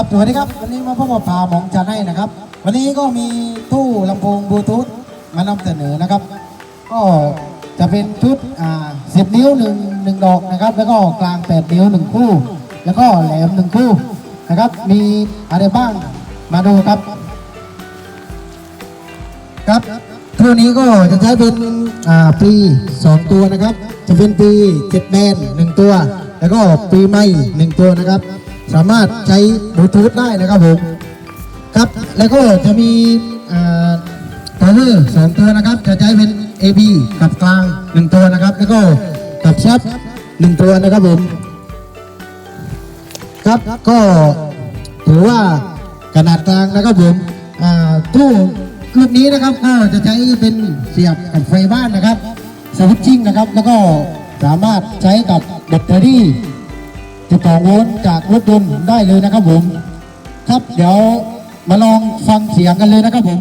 ครับสวัสดีครับวันนี้มาพบกับพาหมองจันให้นะครับ วันนี้ก็มีตู้ลำโพงบลูทูธมานำเสนอนะครับ ก็จะเป็นชุดอ่า10นิ้วหนึ่งหนึ่งดอกนะครับ แล้วก็กลาง8นิ้วหนึ่งคู่ แล้วก็แหลมหนึ่งคู่นะครับ มีอะไรบ้างมาดูครับ ครับตัวนี้ก็จะใช้เป็นอ่าปี2ตัวนะครับ จะเป็นปี7แมน1ตัว แล้วก็ปีใหม่1ตัวนะครับ สามารถใช้บลูทูธได้นะครับผมครับแล้วก็จะมีอ่า power สองตัวนะครับ จะใช้เป็น AB กับกลาง1ตัวนะครับ แล้วก็กับชับ1ตัวนะครับผมครับก็ถือว่าขนาดกลางนะครับผมตู้รุ่นนี้นะครับก็จะใช้เป็นเสียบกับไฟบ้านนะครับสวิตชิ่งนะครับ แล้วก็สามารถใช้กับแบตเตอรี่ 12โวลต์จากรถยนต์ได้เลยนะครับผม ครับเดี๋ยวมาลองฟังเสียงกันเลยนะครับผม